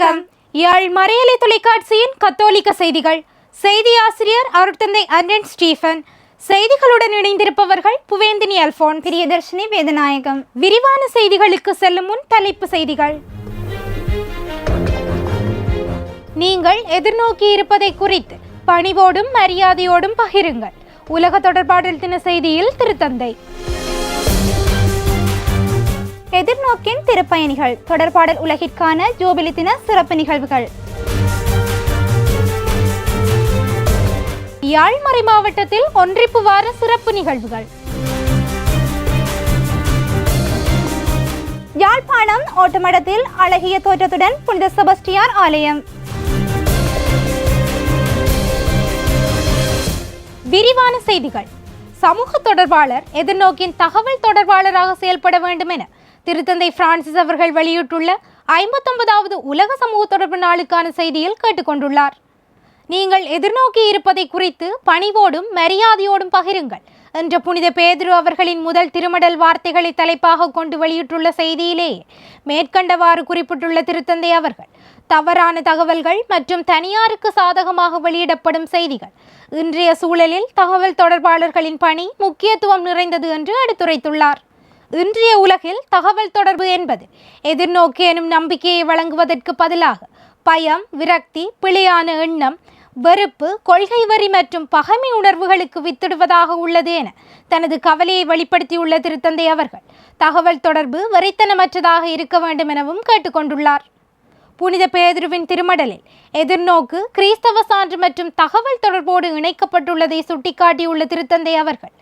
வணக்கம். யாழ் மறையலை தொலைக்காட்சியின் கத்தோலிக்க செய்திகள். செய்தி ஆசிரியர் அருட்தந்தை அண்டன் ஸ்டீஃபன். செய்திகளுடன் இணைந்திருப்பவர்கள் புவேந்தினி அல்போன் பிரியதர்ஷினி வேதநாயகம். விரிவான செய்திகளுக்கு செல்லும் முன் தலைப்பு செய்திகள். நீங்கள் எதிர்நோக்கி இருப்பதை குறித்து பணிவோடும் மரியாதையோடும் பகிருங்கள். உலக தொடர்பாடல் தின செய்தியில் திருத்தந்தை. எதிர்நோக்கின் திருப்பயணிகள். தொடர்பாடல் உலகிற்கான ஜூபிலி தின சிறப்பு நிகழ்வுகள். யாழ்மறை மாவட்டத்தில் ஒன்றிப்பு வார சிறப்பு நிகழ்வுகள். யாழ்ப்பாணம் ஓட்டமடத்தில் அழகிய தோற்றத்துடன் புனித செபஸ்டியார் ஆலயம். விரிவான செய்திகள். சமூக தொடர்பாளர் எதிர்நோக்கின் தகவல் தொடர்பாளராக செயல்பட வேண்டும் என திருத்தந்தை பிரான்சிஸ் அவர்கள் வெளியிட்டுள்ள ஐம்பத்தொன்பதாவது உலக சமூக தொடர்பு நாளுக்கான செய்தியில் கேட்டுக்கொண்டுள்ளார். நீங்கள் எதிர்நோக்கி இருப்பதை குறித்து பணிவோடும் மரியாதையோடும் பகிருங்கள் என்ற புனித பேதுரு அவர்களின் முதல் திருமடல் வார்த்தைகளை தலைப்பாக கொண்டு வெளியிட்டுள்ள செய்தியிலேயே மேற்கண்டவாறு குறிப்பிட்டுள்ள திருத்தந்தை அவர்கள் தவறான தகவல்கள் மற்றும் தனியாருக்கு சாதகமாக வெளியிடப்படும் செய்திகள் இன்றைய சூழலில் தகவல் தொடர்பாளர்களின் பணி முக்கியத்துவம் நிறைந்தது என்று எடுத்துரைத்துள்ளார். இன்றைய உலகில் தகவல் தொடர்பு என்பது எதிர்நோக்கி எனும் நம்பிக்கையை வழங்குவதற்கு பதிலாக பயம் விரக்தி பிழையான எண்ணம் வெறுப்பு கொள்கை வரி மற்றும் பகைமை உணர்வுகளுக்கு வித்திடுவதாக உள்ளது என தனது கவலையை வெளிப்படுத்தியுள்ள திருத்தந்தை அவர்கள் தகவல் தொடர்பு வரித்தனமற்றதாக இருக்க வேண்டும் எனவும் கேட்டுக்கொண்டுள்ளார். புனித பேதுருவின் திருமடலில் எதிர்நோக்கு கிறிஸ்தவ சான்று மற்றும் தகவல் தொடர்போடு இணைக்கப்பட்டுள்ளதை சுட்டிக்காட்டியுள்ள திருத்தந்தை அவர்கள்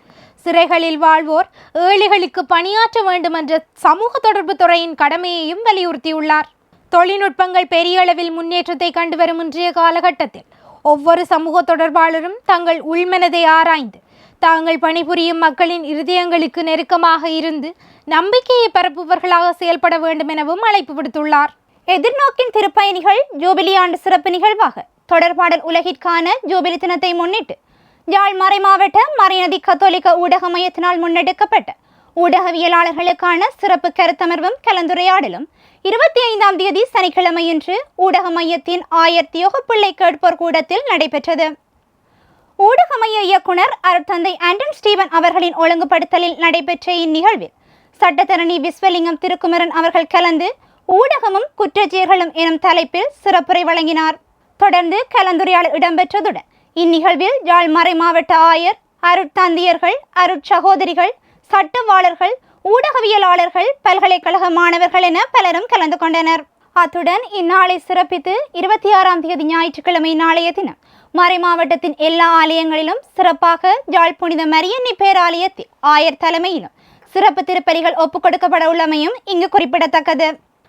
சிறைகளில் வாழ்வோர் ஏழைகளுக்கு பணியாற்ற வேண்டும் என்ற சமூக தொடர்பு துறையின் கடமையையும் வலியுறுத்தியுள்ளார். தொழில்நுட்பங்கள் பெரிய அளவில் முன்னேற்றத்தை கண்டு வரும் இன்றைய காலகட்டத்தில் ஒவ்வொரு சமூக தொடர்பாளரும் தங்கள் உள்மனதை ஆராய்ந்து தாங்கள் பணிபுரியும் மக்களின் இருதயங்களுக்கு நெருக்கமாக இருந்து நம்பிக்கையை பரப்புபவர்களாக செயல்பட வேண்டும் எனவும் அழைப்பு விடுத்துள்ளார். எதிர்நோக்கின் திருப்பயணிகள் ஜூபிலி ஆண்டு சிறப்பு நிகழ்வாக தொடர்பாடல் உலகிற்கான ஜூபிலி தினத்தை முன்னிட்டு யாழ்மறை மாவட்ட மறைநதி கத்தோலிக்க ஊடக மையத்தினால் முன்னெடுக்கப்பட்ட ஊடகவியலாளர்களுக்கான சிறப்பு கருத்தமர்வும் கலந்துரையாடலும் இருபத்தி ஐந்தாம் தேதி சனிக்கிழமையன்று ஊடக மையத்தின் ஆயர் யோகப்பிள்ளை கேட்போர் கூடத்தில் நடைபெற்றது. ஊடக மைய இயக்குனர் அருட்தந்தை ஆண்டன் ஸ்டீவன் அவர்களின் ஒழுங்குபடுத்தலில் நடைபெற்ற இந்நிகழ்வில் சட்டத்தரணி விஸ்வலிங்கம் திருக்குமரன் அவர்கள் கலந்து ஊடகமும் குற்றச்செயல்களும் எனும் தலைப்பில் சிறப்புரை வழங்கினார். தொடர்ந்து கலந்துரையாடல் இடம்பெற்றதுடன் இந்நிகழ்வில் யாழ் மறை மாவட்ட ஆயர் அருட்தந்தியர்கள் அருட்சகோதரிகள் சட்டவாளர்கள் ஊடகவியலாளர்கள் பல்கலைக்கழக மாணவர்கள் என பலரும் கலந்து கொண்டனர். அத்துடன் இந்நாளை சிறப்பித்து இருபத்தி ஆறாம் தேதி ஞாயிற்றுக்கிழமை நாளைய தினம் மறை மாவட்டத்தின் எல்லா ஆலயங்களிலும் சிறப்பாக யாழ் புனித மரியன்னி பேராலயத்தில் ஆயர் தலைமையிலும் சிறப்பு திருப்பலிகள் ஒப்புக் கொடுக்கப்பட உள்ளமையும் இங்கு குறிப்பிடத்தக்கது.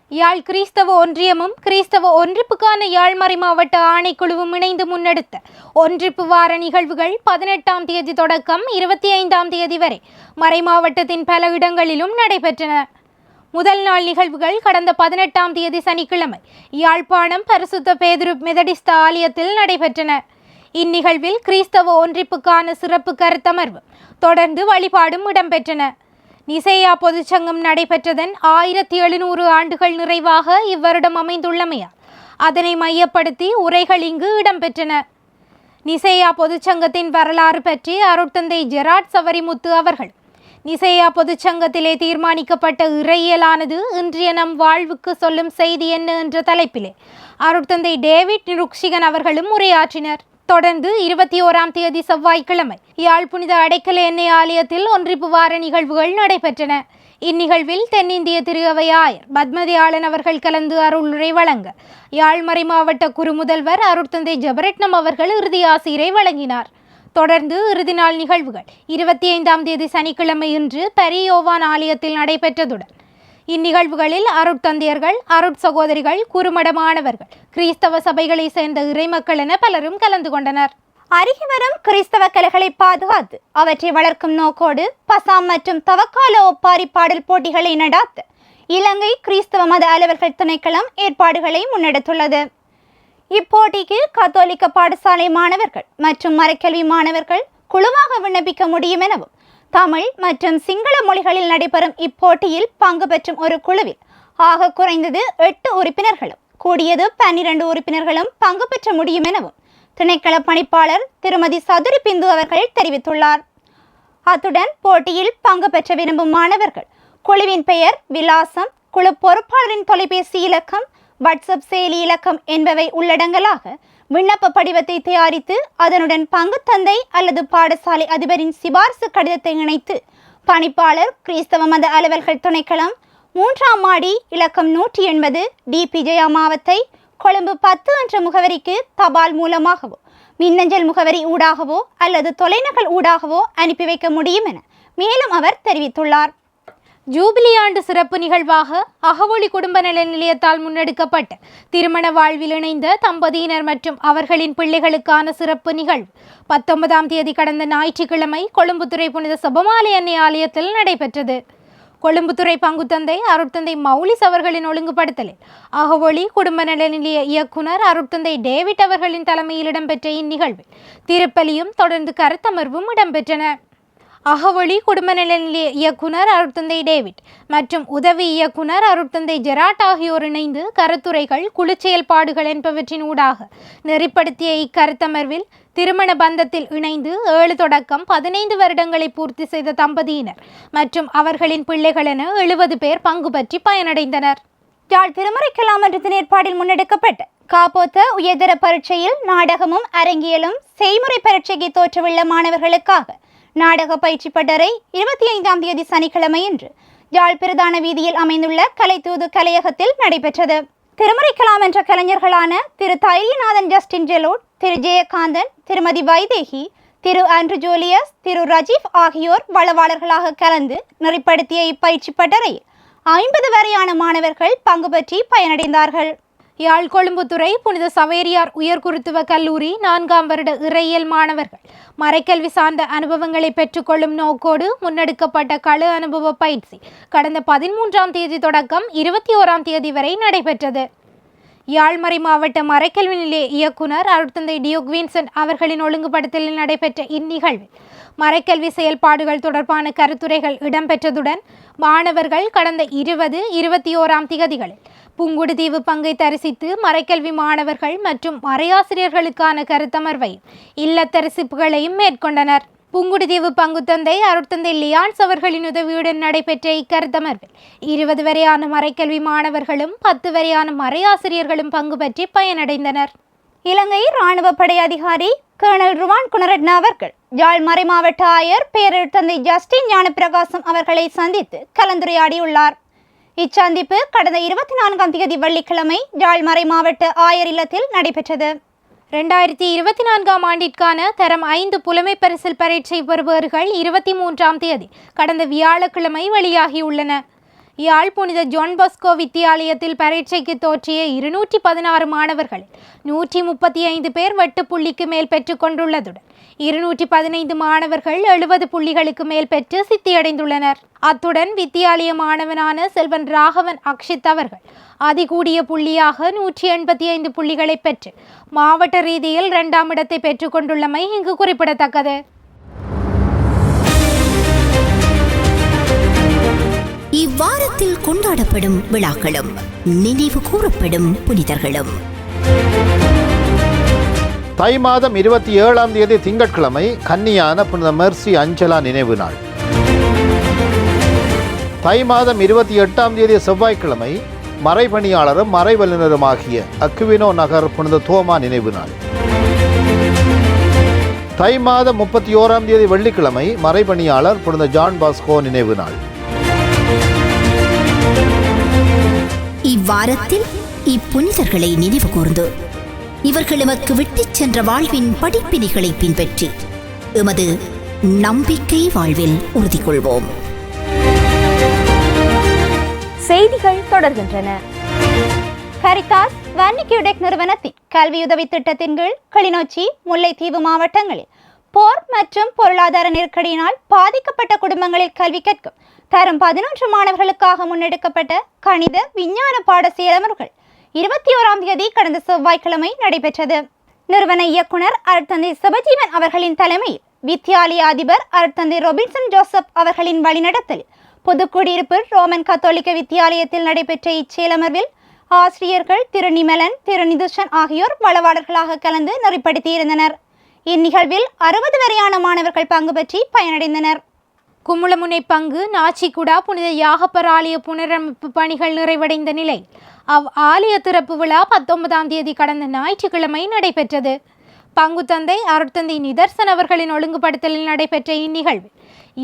யாழ் கிறிஸ்தவ ஒன்றியமும் கிறிஸ்தவ ஒன்றிப்புக்கான யாழ்மறை மாவட்ட ஆணைக்குழுவும் இணைந்து முன்னெடுத்த ஒன்றிப்பு வார நிகழ்வுகள் பதினெட்டாம் தேதி தொடக்கம் இருபத்தி ஐந்தாம் தேதி வரை மறை மாவட்டத்தின் பல இடங்களிலும் நடைபெற்றன. முதல் நாள் நிகழ்வுகள் கடந்த பதினெட்டாம் தேதி சனிக்கிழமை யாழ்ப்பாணம் பரிசுத்த பேதுரு மெதடிஸ்த ஆலயத்தில் நடைபெற்றன. இந்நிகழ்வில் கிறிஸ்தவ ஒன்றிப்புக்கான சிறப்பு கருத்தமர்வு தொடர்ந்து வழிபாடும் இடம்பெற்றன. நிசேயா பொதுச்சங்கம் நடைபெற்றதன் ஆயிரத்தி எழுநூறு ஆண்டுகள் நிறைவாக இவ்வருடம் அமைந்துள்ளமையால் அதனை மையப்படுத்தி உரைகள் இங்கு இடம்பெற்றன. நிசேயா பொதுச்சங்கத்தின் வரலாறு பற்றி அருட்தந்தை ஜெராட் சவரிமுத்து அவர்கள் நிசேயா பொதுச்சங்கத்திலே தீர்மானிக்கப்பட்ட இறையியலானது இன்றைய நம் வாழ்வுக்கு சொல்லும் செய்தி என்ன என்ற தலைப்பிலே அருட்தந்தை டேவிட் நிருக்ஷிகன் அவர்களும் உரையாற்றினர். தொடர்ந்து இருபத்தி ஓராம் தேதி செவ்வாய்க்கிழமை யாழ் புனித அடைக்கல எண்ணெய் ஆலயத்தில் ஒன்றிப்பு வார நிகழ்வுகள் நடைபெற்றன. இந்நிகழ்வில் தென்னிந்திய திருவையாயர் பத்மதியாளன் அவர்கள் கலந்து அருளுரை வழங்க யாழ்மறை மாவட்ட குறுமுதல்வர் அருட்தந்தை ஜபரட்னம் அவர்கள் இறுதி ஆசிரியரை வழங்கினார். தொடர்ந்து இறுதி நாள் நிகழ்வுகள் இருபத்தி ஐந்தாம் தேதி சனிக்கிழமை இன்று பரியோவான் ஆலயத்தில் நடைபெற்றதுடன் இந்நிகழ்வுகளில் அருட்தந்தையர்கள் அருட்சகோதரிகள் குறுமடமானவர்கள் கிறிஸ்தவ சபைகளை சேர்ந்த இறைமக்கள் என பலரும் கலந்து கொண்டனர். அருகி வரும் கிறிஸ்தவ கலைகளை பாதுகாத்து அவற்றை வளர்க்கும் நோக்கோடு பசாம் மற்றும் தவக்கால ஒப்பாரி பாடல் போட்டிகளை நடாத்த இலங்கை கிறிஸ்தவ மத அலுவலர்கள் திணைக்களம் ஏற்பாடுகளை முன்னெடுத்துள்ளது. இப்போட்டிக்கு கத்தோலிக்க பாடசாலை மாணவர்கள் மற்றும் மறைக்கல்வி மாணவர்கள் குழுவாக விண்ணப்பிக்க முடியும் எனவும் தமிழ் மற்றும் சிங்கள மொழிகளில் நடைபெறும் இப்போட்டியில் பங்கு பெற்றும் ஒரு குழுவில். ஆக குறைந்தது எட்டு உறுப்பினர்களும் கூடியது பன்னிரண்டு உறுப்பினர்களும் பங்கு பெற்ற முடியும் எனவும் திணைக்கள பணிப்பாளர் திருமதி சதுரி பிந்து அவர்கள் தெரிவித்துள்ளார். அத்துடன் போட்டியில் பங்கு பெற்ற விரும்பும் மாணவர்கள் குழுவின் பெயர் விலாசம் குழு பொறுப்பாளரின் தொலைபேசி இலக்கம் வாட்ஸ்அப் செயலி இலக்கம் என்பவை உள்ளடங்கலாக விண்ணப்ப படிவத்தை தயாரித்து அதனுடன் பங்கு தந்தை அல்லது பாடசாலை அதிபரின் சிபார்சு கடிதத்தை இணைத்து பணிப்பாளர் கிறிஸ்தவ மத அலுவல்கள் துணைக்களம் மூன்றாம் மாடி இலக்கம் நூற்றி எண்பது டிபி ஜெயா மாவத்தை கொழும்பு பத்து என்ற முகவரிக்கு தபால் மூலமாகவோ மின்னஞ்சல் முகவரி ஊடாகவோ அல்லது தொலைநகல் ஊடாகவோ அனுப்பி வைக்க முடியும் என மேலும் அவர் தெரிவித்துள்ளார். ஜூபிலி ஆண்டு சிறப்பு நிகழ்வாக அகவொளி குடும்ப நல நிலையத்தால் முன்னெடுக்கப்பட்ட திருமண வாழ்வில் இணைந்த தம்பதியினர் மற்றும் அவர்களின் பிள்ளைகளுக்கான சிறப்பு நிகழ்வு. பத்தொன்பதாம் தேதி கடந்த ஞாயிற்றுக்கிழமை கொழும்புத்துறை புனித சபமாலை அன்னை ஆலயத்தில் நடைபெற்றது. கொழும்புத்துறை பங்குத்தந்தை அருட்தந்தை மௌலிஸ் அவர்களின் ஒழுங்குபடுத்தலில் அகவொளி குடும்ப நல நிலைய இயக்குனர் அருட்தந்தை டேவிட் அவர்களின் தலைமையில் இடம்பெற்ற இந்நிகழ்வில் திருப்பலியும் தொடர்ந்து கருத்தமர்வும் இடம்பெற்றன. அகவொளி குடும்ப நல நிலைய இயக்குனர் அருட்தந்தை டேவிட் மற்றும் உதவி இயக்குனர் அருட்தந்தை ஜெராட் ஆகியோர் இணைந்து கருத்துரைகள் குழு செயல்பாடுகள் என்பவற்றின் ஊடாக நெறிப்படுத்திய இக்கருத்தமர்வில் திருமண பந்தத்தில் இணைந்து ஏழு தொடக்கம் பதினைந்து வருடங்களை பூர்த்தி செய்த தம்பதியினர் மற்றும் அவர்களின் பிள்ளைகள் என எழுபது பேர் பங்கு பற்றி பயனடைந்தனர். யாழ் திருமறைக்கலாம் என்ற ஏற்பாடில் முன்னெடுக்கப்பட்ட காப்போத்த உயர்தர பரீட்சையில் நாடகமும் அரங்கியலும் செய்முறை பரீட்சைக்கு தோற்றவுள்ள மாணவர்களுக்காக நாடக பயிற்சி பட்டறை இருபத்தி ஐந்தாம் தேதி சனிக்கிழமையன்று யாழ் பிரதான வீதியில் அமைந்துள்ள கலைத்தூது கலையகத்தில் நடைபெற்றது. திருமறைக்கலாம் என்ற கலைஞர்களான திரு தைரியநாதன் ஜஸ்டின் ஜெலோட் திரு ஜெயகாந்தன் திருமதி வைதேகி திரு ஆண்ட்ரு ஜூலியஸ் திரு ரஜீப் ஆகியோர் வளவாளர்களாக கலந்து நெறிப்படுத்திய இப்பயிற்சி பட்டறையில் ஐம்பது வரையான மாணவர்கள் பங்கு பற்றி பயனடைந்தார்கள். யாழ் கொழும்புத்துறை புனித சவேரியார் உயர்குருத்துவ கல்லூரி நான்காம் வருட இறையியல் மாணவர்கள். மறைக்கல்வி சார்ந்த அனுபவங்களை பெற்றுக்கொள்ளும் நோக்கோடு முன்னெடுக்கப்பட்ட கள அனுபவ பயிற்சி கடந்த பதிமூன்றாம் தேதி தொடக்கம் இருபத்தி ஓராம் தேதி வரை நடைபெற்றது. யாழ்மறை மாவட்ட மறைக்கல்வி நிலைய இயக்குனர் அருட்தந்தை டியோக் வின்சென்ட் அவர்களின் ஒழுங்குபடுத்தலில் நடைபெற்ற இந்நிகழ்வில் மறைக்கல்வி செயல்பாடுகள் தொடர்பான கருத்துரைகள் இடம்பெற்றதுடன் மாணவர்கள் கடந்த இருபது இருபத்தி ஓராம் திகதிகளில் புங்குடுதீவு பங்கை தரிசித்து மறைக்கல்வி மாணவர்கள் மற்றும் மறையாசிரியர்களுக்கான கருத்தமர்வையும் இல்லத்தரசிப்புகளையும் மேற்கொண்டனர். புங்குடுதீவு பங்குத்தந்தை அருட்தந்தை லியான்ஸ் அவர்களின் உதவியுடன் நடைபெற்ற இக்கருத்தமர்வில் இருபது வரையான மறைக்கல்வி மாணவர்களும் பத்து வரையான மறையாசிரியர்களும் பங்கு பற்றி பயனடைந்தனர். இலங்கை இராணுவ படை அதிகாரி கர்னல் ருவான் குணரட்னா அவர்கள் யாழ் மறைமாவட்ட ஆயர் பேரர் தந்தை ஜஸ்டின் ஞானப்பிரகாசம் அவர்களை சந்தித்து கலந்துரையாடியுள்ளார். இச்சந்திப்பு கடந்த இருபத்தி நான்காம் தேதி வெள்ளிக்கிழமை யாழ் மறைமாவட்ட ஆயர் இல்லத்தில் நடைபெற்றது. ரெண்டாயிரத்தி இருபத்தி நான்காம் ஆண்டிற்கான தரம் ஐந்து புலமை பரிசில் பரீட்சை பெறுபவர்கள் இருபத்தி மூன்றாம் தேதி கடந்த வியாழக்கிழமை வெளியாகியுள்ளன. யாழ் புனித ஜான் பாஸ்கோ வித்தியாலயத்தில் பரீட்சைக்கு தோற்றிய இருநூற்றி பதினாறு மாணவர்கள் நூற்றி முப்பத்தி ஐந்து பேர் வெட்டுப்புள்ளிக்கு மேல் பெற்றுக்கொண்டுள்ளதுடன் இருநூற்றி பதினைந்து மாணவர்கள் எழுபது புள்ளிகளுக்கு மேல் பெற்று சித்தியடைந்துள்ளனர். அத்துடன் வித்தியாலய மாணவனான செல்வன் ராகவன் அக்ஷித் அவர்கள் அதிகூடிய புள்ளியாக நூற்றி எண்பத்தி ஐந்து புள்ளிகளை பெற்று மாவட்ட ரீதியில் இரண்டாம் இடத்தை பெற்றுக்கொண்டுள்ளமை இங்கு குறிப்பிடத்தக்கது. இவ்வாரத்தில் கொண்டாடப்படும் விழாக்களும் நினைவு கூறப்படும் புனிதர்களும். தை மாதம் இருபத்தி ஏழாம் தேதி திங்கட்கிழமை கன்னியான புனித மெர்சி அஞ்சலா நினைவு நாள். தை மாதம் இருபத்தி எட்டாம் தேதி செவ்வாய்க்கிழமை மறைபணியாளரும் மறைவல்லுநருமாகிய அக்குவினோ நகர் புனித தோமா நினைவு நாள். தை மாதம் முப்பத்தி ஓராம் தேதி வெள்ளிக்கிழமை மறைபணியாளர் புனித ஜான் பாஸ்கோ நினைவு நாள். இவ்வாரத்தில் இப்புனிதர்களை நினைவு கூர்ந்து இவர்கள் எமக்கு விட்டுச் சென்ற வாழ்வின் படிப்பினைகளை பின்பற்றி எமது நம்பிக்கை வாழ்வில் உறுதி கொள்வோம் செய்திகள் தொடர்கின்றன. கரிதாஸ் வன்னிக்யூடெக் நிறுவனத்தின் கல்வியுதவி திட்டத்தின் கீழ் கிளிநொச்சி முல்லைத்தீவு மாவட்டங்களில் போர் மற்றும் பொருளாதார நெருக்கடியினால் பாதிக்கப்பட்ட குடும்பங்களில் கல்வி கற்கும் தரம் பதினொன்று மாணவர்களுக்காக முன்னெடுக்கப்பட்ட கணித விஞ்ஞான பாட செயலமர்கள் இருபத்தி ஓராம் தேதி கடந்த செவ்வாய்க்கிழமை நடைபெற்றது. நிறுவன இயக்குனர் அருட்தந்தை சிவஜீவன் அவர்களின் தலைமையில் வித்தியாலய அதிபர் அருட்தந்தை ரொபின்சன் ஜோசப் அவர்களின் வழிநடத்தல் புதுக்குடியிருப்பு ரோமன் கத்தோலிக்க வித்தியாலயத்தில் நடைபெற்ற இச்சேலமர்வில் ஆசிரியர்கள் திருநிமலன் திருநிதுஷன் திரு நிதுஷன் ஆகியோர் வளவாளர்களாக கலந்து நெறிப்படுத்தியிருந்தனர். இந்நிகழ்வில் அறுபது வரையான மாணவர்கள் பங்கு பற்றி பயனடைந்தனர். குமுளமுனை பங்கு நாச்சிக்குடா புனித யாகப்பர் ஆலய புனரமைப்பு பணிகள் நிறைவடைந்த நிலை. அவ் ஆலய திறப்பு விழா பத்தொன்பதாம் தேதி கடந்த ஞாயிற்றுக்கிழமை நடைபெற்றது. பங்குத்தந்தை அருட்தந்தை நிதர்சன் அவர்களின் ஒழுங்குபடுத்தலில் நடைபெற்ற இந்நிகழ்வு.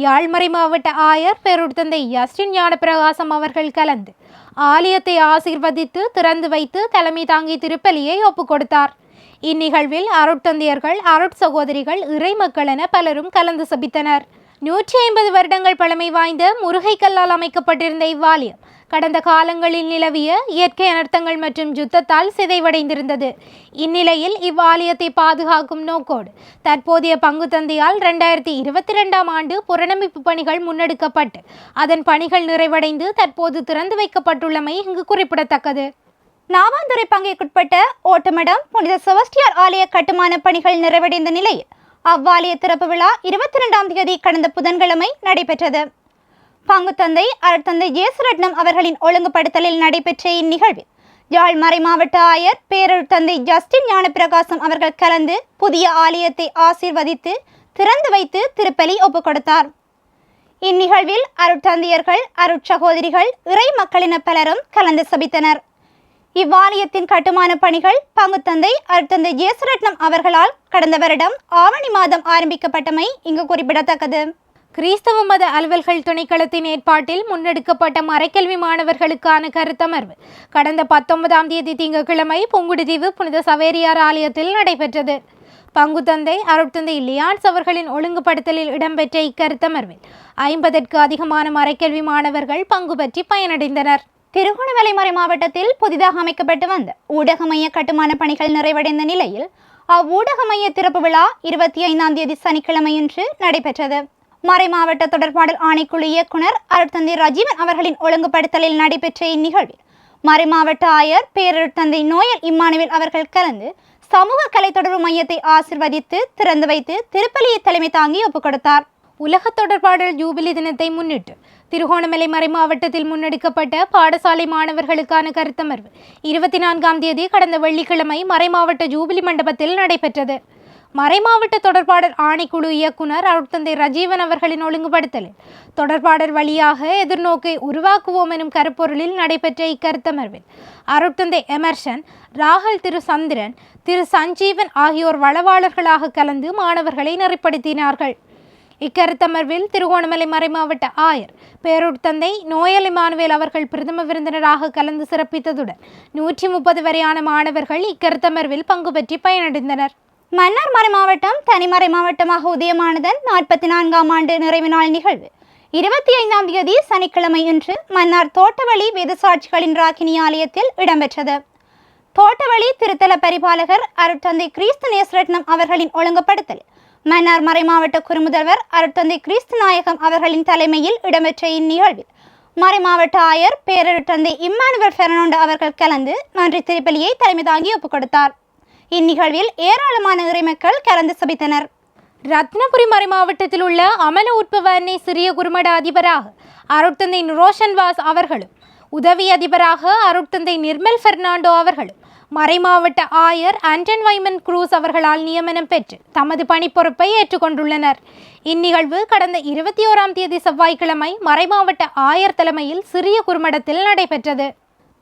யாழ்மறை மாவட்ட ஆயர் பேருட்தந்தை யஸ்டின் ஞானப்பிரகாசம் அவர்கள் கலந்து ஆலயத்தை ஆசீர்வதித்து திறந்து வைத்து தலைமை தாங்கி திருப்பலியை ஒப்புக் கொடுத்தார். இந்நிகழ்வில் அருட்தந்தையர்கள் அருட் சகோதரிகள் இறைமக்கள் என பலரும் கலந்து சபித்தனர். நூற்றி ஐம்பது வருடங்கள் பழமை வாய்ந்த முருகை கல்லால் அமைக்கப்பட்டிருந்த இவ்வாலயம் கடந்த காலங்களில் நிலவிய இயற்கை அனர்த்தங்கள் மற்றும் யுத்தத்தால் சிதைவடைந்திருந்தது. இந்நிலையில் இவ்வாலயத்தை பாதுகாக்கும் நோக்கோடு தற்போதைய பங்கு தந்தையால் ரெண்டாயிரத்தி இருபத்தி ரெண்டாம் ஆண்டு புனரமைப்பு பணிகள் முன்னெடுக்கப்பட்டு அதன் பணிகள் நிறைவடைந்து தற்போது திறந்து வைக்கப்பட்டுள்ளமை இங்கு குறிப்பிடத்தக்கது. நாவாந்துறை பங்கிற்குட்பட்ட ஓட்டமடம் புனித செபஸ்டியார் ஆலய கட்டுமான பணிகள் நிறைவடைந்த நிலையில் அவ்வாலய திறப்பு விழா இருபத்தி ரெண்டாம் தேதி கடந்த புதன்கிழமை நடைபெற்றது. பங்குத்தந்தை அருட்தந்தை ஜேசுரட்னம் அவர்களின் ஒழுங்குபடுத்தலில் நடைபெற்ற இந்நிகழ்வில் யாழ் மறை மாவட்ட ஆயர் பேரருட்தந்தை ஜஸ்டின் ஞானப்பிரகாசம் அவர்கள் கலந்து புதிய ஆலயத்தை ஆசீர்வதித்து திறந்து வைத்து திருப்பலி ஒப்புக் கொடுத்தார் இந்நிகழ்வில் அருட்தந்தையர்கள் அருட்சகோதரிகள் இறை மக்களின பலரும் கலந்து சபித்தனர். இவ்வாலயத்தின் கட்டுமான பணிகள் பங்குத்தந்தை அருத்தந்தை ஜேசுரட்னம் அவர்களால் கடந்த வருடம் ஆவணி மாதம் ஆரம்பிக்கப்பட்டமை இங்கு குறிப்பிடத்தக்கது. கிறிஸ்தவ மத அலுவல்கள் துணைக்களத்தின் ஏற்பாட்டில் முன்னெடுக்கப்பட்ட மறைக்கல்வி மாணவர்களுக்கான கருத்தமர்வு கடந்த பத்தொன்பதாம் தேதி திங்கட்கிழமை புங்குடுதீவு புனித சவேரியார் ஆலயத்தில் நடைபெற்றது. பங்குத்தந்தை அருட்தந்தை லியான்ஸ் அவர்களின் ஒழுங்குபடுத்தலில் இடம்பெற்ற இக்கருத்தமர்வில் ஐம்பதற்கு அதிகமான மறைக்கல்வி மாணவர்கள் பங்கு பற்றி பயனடைந்தனர். திருகோணமலை மறை மாவட்டத்தில் புதிதாக அமைக்கப்பட்டு வந்த ஊடக மைய கட்டுமான பணிகள் நிறைவடைந்த நிலையில் அவ்வூடக மைய திறப்பு விழா இருபத்தி ஐந்தாம் தேதி சனிக்கிழமையன்று நடைபெற்றது. மறை மாவட்ட தொடர்பாடல் ஆணைக்குழு இயக்குனர் அருட்தந்தை ரஜீவன் அவர்களின் ஒழுங்குபடுத்தலில் நடைபெற்ற இந்நிகழ்வில் மறை மாவட்ட ஆயர் பேரருட்தந்தை நோயல் இம்மானுவேல் அவர்கள் கலந்து சமூக கலை தொடர்பு மையத்தை ஆசிர்வதித்து திறந்து வைத்து திருப்பலியை தலைமை தாங்கி ஒப்புக் கொடுத்தார் உலக தொடர்பாடல் ஜூபிலி தினத்தை முன்னிட்டு திருகோணமலை மறை மாவட்டத்தில் முன்னெடுக்கப்பட்ட பாடசாலை மாணவர்களுக்கான கருத்தமர்வு இருபத்தி நான்காம் தேதி கடந்த வெள்ளிக்கிழமை மறை மாவட்ட ஜூபிலி மண்டபத்தில் நடைபெற்றது. மறைமாவட்ட தொடர்பாடல் ஆணைக்குழு இயக்குனர் அருட்தந்தை ரஜீவன் அவர்களின் ஒழுங்குபடுத்தலில் தொடர்பாடல் வழியாக எதிர்நோக்கை உருவாக்குவோம் எனும் கருப்பொருளில் நடைபெற்ற இக்கருத்தமர்வில் அருட்தந்தை எமர்சன் ராகல் திரு சந்திரன் திரு சஞ்சீவன் ஆகியோர் வளவாளர்களாக கலந்து மாணவர்களை நெறிப்படுத்தினார்கள். இக்கருத்தமர்வில் திருகோணமலை மறைமாவட்ட ஆயர் பேரூர்த்தந்தை நோயல் இமானுவேல் அவர்கள் பிரதம விருந்தினராக கலந்து சிறப்பித்ததுடன் நூற்றி முப்பது வரையான மாணவர்கள் இக்கருத்தமர்வில் பங்கு பெற்றி பயனடைந்தனர். மன்னார் மறை மாவட்டம் தனிமறை மாவட்டமாக உதயமானதன் நாற்பத்தி நான்காம் ஆண்டு நிறைவு நாள் நிகழ்வு. இருபத்தி ஐந்தாம் தேதி சனிக்கிழமை இன்று மன்னார் தோட்டவழி வேதசாட்சிகளின் ராக்கினி ஆலயத்தில் இடம்பெற்றது. தோட்டவழி திருத்தல பரிபாலகர் அருட்தந்தை கிறிஸ்து நேசரட்னம் அவர்களின் ஒழுங்குபடுத்தல் மன்னார் மறைமாவட்ட குறுமுதல்வர் அருட்தந்தை கிறிஸ்து நாயகம் அவர்களின் தலைமையில் இடம்பெற்ற இந்நிகழ்வில் மறைமாவட்ட ஆயர் ஆயர் பேரருட்தந்தை இம்மானுவல் பெர்னாண்டோ அவர்கள் கலந்து நன்றி திருப்பலியை தலைமை தாங்கி ஒப்புக் கொடுத்தார். இந்நிகழ்வில் ஏராளமான இறைமக்கள் கலந்து சபித்தனர். ரத்னபுரி மறை மாவட்டத்தில் உள்ள அமல உட்பவ சிறிய குருமட அதிபராக அருட்தந்தை ரோஷன் வாஸ் அவர்களும் உதவி அதிபராக அருட்தந்தை நிர்மல் பெர்னாண்டோ அவர்களும் மறைமாவட்ட ஆயர் ஆண்டன் வைமன் குரூஸ் அவர்களால் நியமனம் பெற்று தமது பணிப்பொறுப்பை ஏற்றுக்கொண்டுள்ளனர். இந்நிகழ்வு கடந்த இருபத்தி ஓராம் தேதி செவ்வாய்க்கிழமை மறைமாவட்ட ஆயர் தலைமையில் சிறிய குறுமடத்தில் நடைபெற்றது.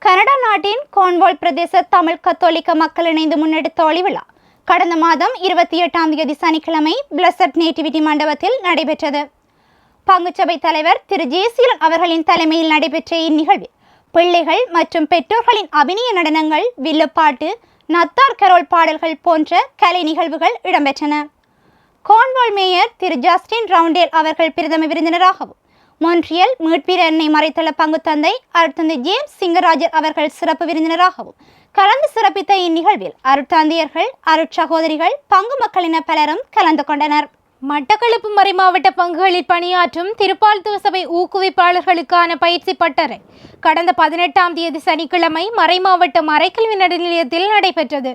கனடா நாட்டின் கோன்வால் பிரதேச தமிழ் கத்தோலிக்க மக்கள் இணைந்து முன்னெடுத்த ஒளிவிழா கடந்த மாதம் இருபத்தி எட்டாம் தேதி சனிக்கிழமை பிளஸட் நேட்டிவிட்டி மண்டபத்தில் நடைபெற்றது. பங்குச்சபை தலைவர் திரு ஜேசீலன் அவர்களின் தலைமையில் நடைபெற்ற இந்நிகழ்வில் பிள்ளைகள் மற்றும் பெற்றோர்களின் அபிநய நடனங்கள் வில்லுப்பாட்டு நத்தார் கரோல் பாடல்கள் போன்ற கலை நிகழ்வுகள் இடம்பெற்றன. கோன்வால் மேயர் திரு ஜஸ்டின் ரவுண்டேல் அவர்கள் பிரதம விருந்தினராகவும் மொன்றியல் மீட்பீர எண்ணெய் மறைத்தள பங்குத்தந்தை அருட்தந்தை ஜேம்ஸ் சிங்கராஜர் அவர்கள் சிறப்பு விருந்தினராகவும் கலந்து சிறப்பித்த இந்நிகழ்வில் அருட்தந்தையர்கள் அருட்சகோதரிகள் பங்கு மக்களின பலரும் கலந்து கொண்டனர். மட்டக்களப்பு மறைமாவட்ட பங்குகளில் பணியாற்றும் திருப்பால்துவ சபை ஊக்குவிப்பாளர்களுக்கான பயிற்சி பட்டறை கடந்த பதினெட்டாம் தேதி சனிக்கிழமை மறைமாவட்ட மறைக்கல்வி நடுநிலையத்தில் நடைபெற்றது.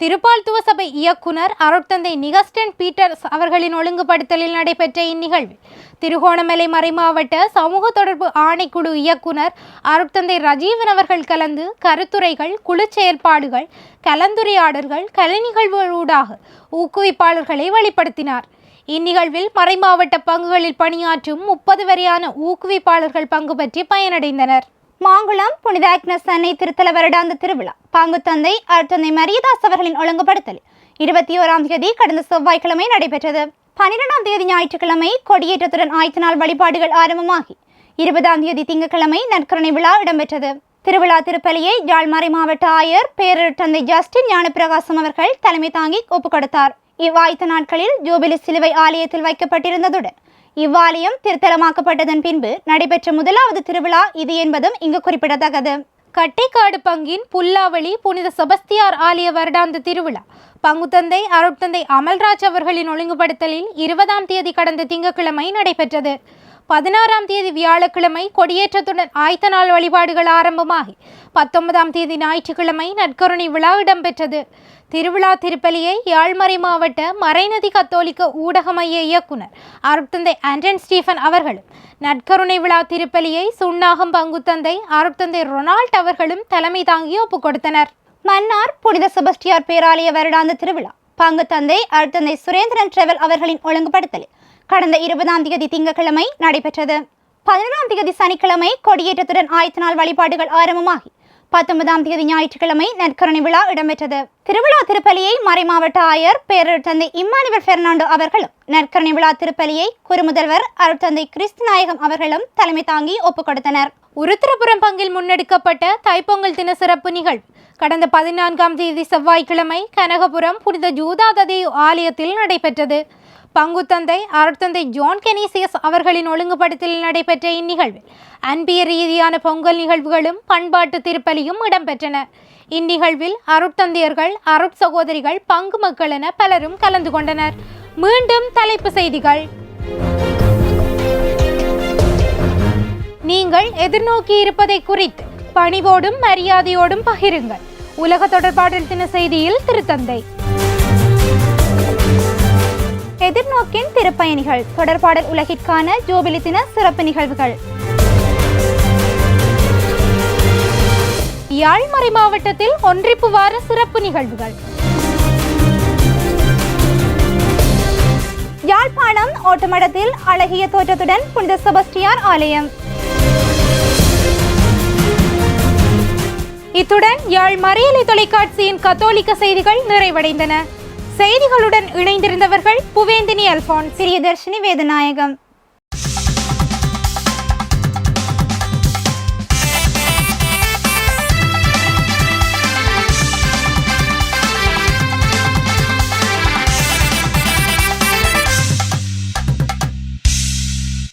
திருப்பால்துவ சபை இயக்குனர் அருட்தந்தை நிகஸ்டன் பீட்டர்ஸ் அவர்களின் ஒழுங்குபடுத்தலில் நடைபெற்ற இந்நிகழ்வில் திருகோணமலை மறைமாவட்ட சமூக தொடர்பு ஆணைக்குழு இயக்குனர் அருட்தந்தை ரஜீவன் அவர்கள் கலந்து கருத்துரைகள் குழு செயற்பாடுகள் கலந்துரையாடல்கள் கலை நிகழ்வுகளூடாக ஊக்குவிப்பாளர்களை வெளிப்படுத்தினார் இந்நிகழ்வில் மறைமாவட்ட பங்குகளில் பணியாற்றும் முப்பது வரையான ஊக்குவிப்பாளர்கள் பங்கு பற்றி பயனடைந்தனர். மாங்குளம் புனித அக்னஸ் அன்னை திருத்தல வருடாந்த திருவிழா பாங்குத்தந்தை அருத்தந்தை மரியதாஸ் அவர்களின் ஒழுங்குபடுத்தல் இருபத்தி ஓராம் தேதி கடந்த செவ்வாய்க்கிழமை நடைபெற்றது. பனிரெண்டாம் தேதி ஞாயிற்றுக்கிழமை கொடியேற்றத்துடன் ஆய்த்து நாள் வழிபாடுகள் ஆரம்பமாகி இருபதாம் தேதி திங்கட்கிழமை நற்கரணை விழா இடம்பெற்றது. திருவிழா திருப்பலியை யாழ்மறை மாவட்ட ஆயர் பேரர் தந்தை ஜஸ்டின் ஞானப்பிரகாசம் அவர்கள் தலைமை தாங்கி ஒப்புக் கொடுத்தார் இவ்வாய்த்த நாட்களில் ஜூபிலி சிலுவை ஆலயத்தில் வைக்கப்பட்டிருந்ததுடன் இவ்வாலயம் திருத்தலமாக்கப்பட்டதன் பின்பு நடைபெற்ற முதலாவது திருவிழா இது என்பதும் இங்கு குறிப்பிடத்தக்கது. கட்டைக்காடு பங்கின் புல்லாவளி புனித செபஸ்தியார் ஆலய வருடாந்த திருவிழா பங்குத்தந்தை அருட்தந்தை அமல்ராஜ் அவர்களின் ஒழுங்குபடுத்தலில் இருபதாம் தேதி கடந்த திங்கட்கிழமை நடைபெற்றது. பதினாறாம் தேதி வியாழக்கிழமை கொடியேற்றத்துடன் ஆய்த்த நாள் வழிபாடுகள் ஆரம்பமாகி பத்தொன்பதாம் தேதி ஞாயிற்றுக்கிழமை நற்கருணை விழா இடம்பெற்றது. திருவிழா திருப்பலியை யாழ்மறை மாவட்ட மறைநதி கத்தோலிக்க ஊடக மைய இயக்குனர் அருட்தந்தை ஆண்டன் ஸ்டீஃபன் அவர்களும் நற்கருணை விழா திருப்பலியை சுண்ணாகம் பங்குத்தந்தை அருட்தந்தை ரொனால்ட் அவர்களும் தலைமை தாங்கி ஒப்புக் கொடுத்தனர். மன்னார் புனித செபஸ்டியார் பேராலய வருடாந்த திருவிழா பங்கு தந்தை அருத்தந்தை சுரேந்திரன் டிரெவல் அவர்களின் ஒழுங்குபடுத்தலில் கடந்த இருபதாம் தேதி திங்கட்கிழமை நடைபெற்றது. பதினொன்றாம் தேதி சனிக்கிழமை கொடியேற்றத்துடன் ஆயத்த நாள் வழிபாடுகள் ஆரம்பமாகி. பத்தொன்பதாம் தேதி ஞாயிற்றுக்கிழமை நற்கருணை விழா இடம்பெற்றது. திருவிழா திருப்பலியை மறைமாவட்ட ஆயர் பேரர் தந்தை இம்மானுவல் பெர்னாண்டோ அவர்களும் நற்கருணை விழா திருப்பலியை குறுமுதல்வர் அருட்தந்தை கிறிஸ்துநாயகம் அவர்களும் தலைமை தாங்கி ஒப்புக் கொடுத்தனர் உருத்திரபுரம் பங்கில் முன்னெடுக்கப்பட்ட தைப்பொங்கல் தின சிறப்பு நிகழ்வு. கடந்த பதினான்காம் தேதி செவ்வாய்க்கிழமை கனகபுரம் புனித ஜூதாததேயு ஆலயத்தில் நடைபெற்றது. பங்குத்தந்தை அருட்தந்தை ஜான் கெனீசியஸ் அவர்களின் ஒழுங்குபடுத்தலில் நடைபெற்ற இந்நிகழ்வில் அன்பிய ரீதியான பொங்கல் நிகழ்வுகளும் பண்பாட்டு திருப்பலியும் இடம்பெற்றன. இந்நிகழ்வில் அருட்தந்தையர்கள் அருட் சகோதரிகள் பங்கு மக்கள் என பலரும் கலந்து கொண்டனர். மீண்டும் தலைப்பு செய்திகள். நீங்கள் எதிர்நோக்கி இருப்பதை குறித்து பணிவோடும் மரியாதையோடும் பகிருங்கள். உலக தொடர்பாடல் தின செய்தியில் திருத்தந்தை. எதிர்நோக்கின் திருப்பயணிகள் தொடர்பாடல் உலகிற்கான ஜூபிலி தின சிறப்பு நிகழ்வுகள். யாழ்மறை மாவட்டத்தில் ஒன்றிப்பு வார சிறப்பு நிகழ்வுகள். யாழ்ப்பாணம் ஓட்டமடத்தில் அழகிய தோற்றத்துடன் புனித செபஸ்டியார் ஆலயம். இத்துடன் யாழ் மறையலை தொலைக்காட்சியின் கத்தோலிக்க செய்திகள் நிறைவடைந்தன. செய்திகளுடன் இணைந்திருந்தவர்கள் புவேந்தினி அல்போன் பிரியதர்ஷினி வேதநாயகம்.